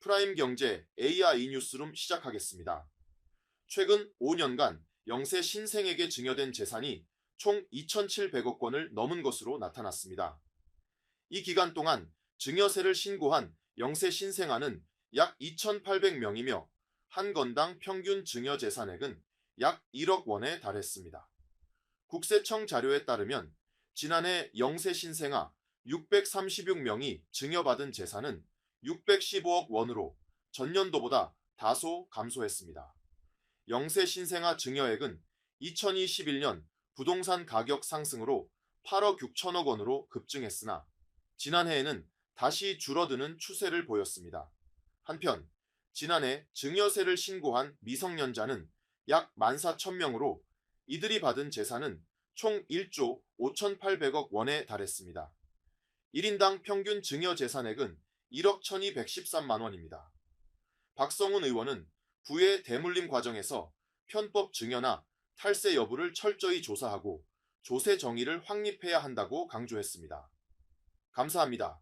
프라임 경제 AI 뉴스룸 시작하겠습니다. 최근 5년간 영세 신생에게 증여된 재산이 총 2,700억 원을 넘은 것으로 나타났습니다. 이 기간 동안 증여세를 신고한 영세 신생아는 약 2,800명이며 한 건당 평균 증여 재산액은 약 1억 원에 달했습니다. 국세청 자료에 따르면 지난해 영세 신생아 636명이 증여받은 재산은 615억 원으로 전년도보다 다소 감소했습니다. 영세 신생아 증여액은 2021년 부동산 가격 상승으로 8억 6천억 원으로 급증했으나 지난해에는 다시 줄어드는 추세를 보였습니다. 한편 지난해 증여세를 신고한 미성년자는 약 14,000명으로 이들이 받은 재산은 총 1조 5,800억 원에 달했습니다. 1인당 평균 증여 재산액은 1억 1,213만 원입니다. 박성훈 의원은 부의 대물림 과정에서 편법 증여나 탈세 여부를 철저히 조사하고 조세 정의를 확립해야 한다고 강조했습니다. 감사합니다.